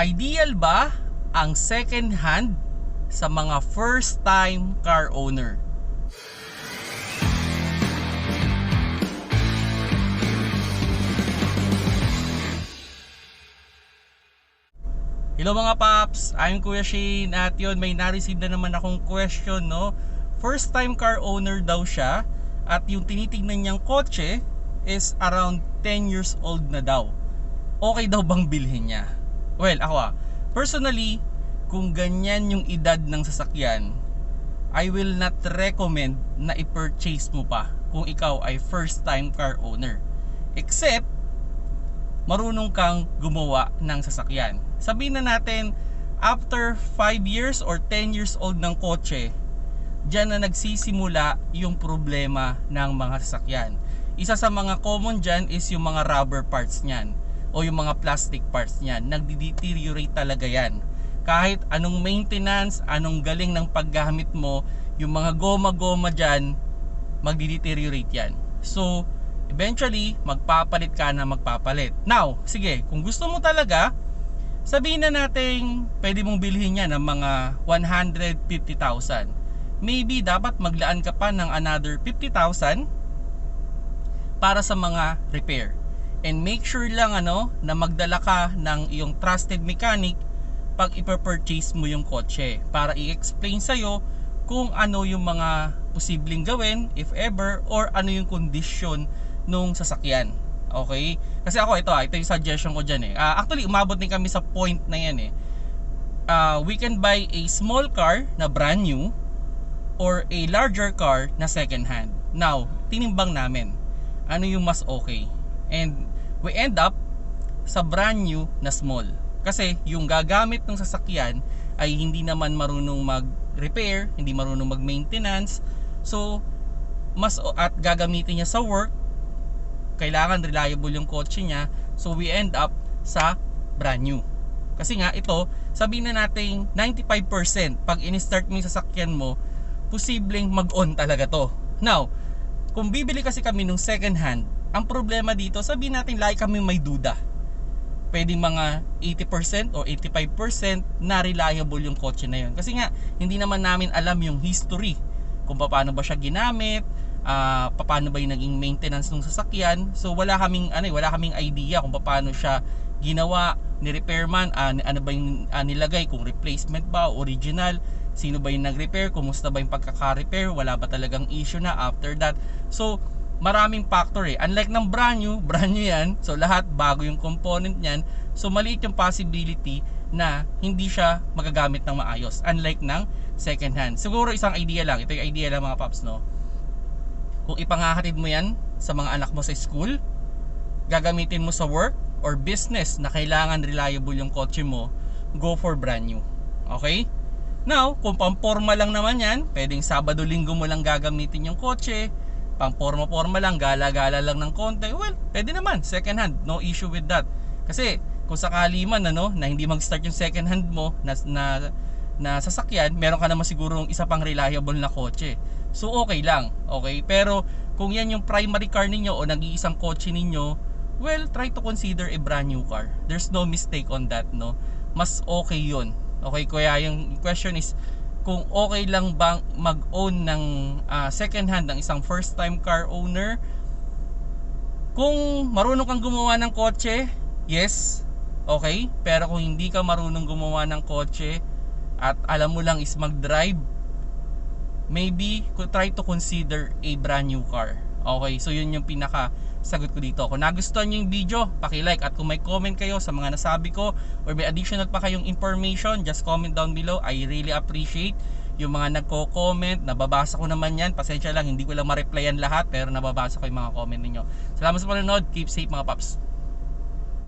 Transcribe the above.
Ideal ba ang second hand sa mga first time car owner? Hello mga paps, I'm Kuya Shane at yun may na-receive na naman akong question no. First time car owner daw siya at yung tinitingnan niyang kotse is around 10 years old na daw. Okay daw bang bilhin niya? Well, ako ah, personally, kung ganyan yung edad ng sasakyan, I will not recommend na i-purchase mo pa kung ikaw ay first time car owner. Except marunong kang gumawa ng sasakyan. Sabihin na natin, after 5 years or 10 years old ng kotse, dyan na nagsisimula yung problema ng mga sasakyan. Isa sa mga common dyan is yung mga rubber parts niyan o yung mga plastic parts niyan. Nagdi-deteriorate talaga yan. Kahit anong maintenance, anong galing ng paggamit mo, yung mga goma-goma dyan, magdi-deteriorate yan. So, eventually, magpapalit ka na magpapalit. Now, sige, kung gusto mo talaga, sabihin na natin, pwede mong bilhin yan ng mga 150,000. Maybe dapat maglaan ka pa ng another 50,000 para sa mga repair. And make sure lang ano na magdala ka ng iyong trusted mechanic pag ipa-purchase mo yung kotse para i-explain sa'yo kung ano yung mga posibleng gawin if ever or ano yung condition nung sasakyan. Okay? Kasi ako ito ah, ito yung suggestion ko diyan eh. Ah, actually umabot din kami sa point na yan eh. Ah, we can buy a small car na brand new or a larger car na second hand. Now, tinimbang namin ano yung mas okay. And we end up sa brand new na small. Kasi yung gagamit ng sasakyan ay hindi naman marunong mag-repair, hindi marunong mag-maintenance. So, mas at gagamitin niya sa work, kailangan reliable yung kotse niya. So, we end up sa brand new. Kasi nga ito, sabihin na natin 95% pag in-start mo yung sasakyan mo, posibleng mag-on talaga to. Now, kung bibili kasi kami nung second hand, ang problema dito, sabihin natin lagi kami may duda. Pwedeng mga 80% o 85% na reliable yung kotse na yun. Kasi nga, hindi naman namin alam yung history. Kung paano ba siya ginamit, uh, paano ba yung naging maintenance ng sasakyan. So wala kaming ano, eh, wala kaming idea kung paano siya ginawa ni repairman, uh, ano ba yung uh, nilagay, kung replacement ba, original, sino ba yung nag-repair, kumusta ba yung pagkaka-repair, wala ba talagang issue na after that. So maraming factor eh. Unlike ng brand new, brand new yan. So lahat bago yung component niyan. So maliit yung possibility na hindi siya magagamit ng maayos. Unlike ng second hand. Siguro isang idea lang. Ito yung idea lang mga paps no. Kung ipangahatid mo yan sa mga anak mo sa school, gagamitin mo sa work or business na kailangan reliable yung kotse mo, go for brand new. Okay? Now, kung pamporma lang naman yan, pwedeng Sabado-Linggo mo lang gagamitin yung kotse, pang forma-forma lang, gala-gala lang ng konti, well, pwede naman, second hand, no issue with that. Kasi, kung sakali man, ano, na hindi mag-start yung second hand mo, na, na, na sasakyan, meron ka naman siguro isa pang reliable na kotse. So, okay lang, okay? Pero, kung yan yung primary car ninyo o nag-iisang kotse ninyo, well, try to consider a brand new car. There's no mistake on that, no? Mas okay yun. Okay, kaya yung question is, kung okay lang bang mag-own ng uh, second hand ng isang first time car owner? Kung marunong kang gumawa ng kotse yes okay. Pero kung hindi ka marunong gumawa ng kotse at alam mo lang is mag-drive maybe try to consider a brand new car okay so yun yung pinaka sagot ko dito. Kung nagustuhan nyo yung video, paki-like at kung may comment kayo sa mga nasabi ko or may additional pa kayong information, just comment down below. I really appreciate yung mga nagko-comment, nababasa ko naman yan. Pasensya lang, hindi ko lang ma-replyan lahat pero nababasa ko yung mga comment ninyo. Salamat sa panonood. Keep safe mga paps.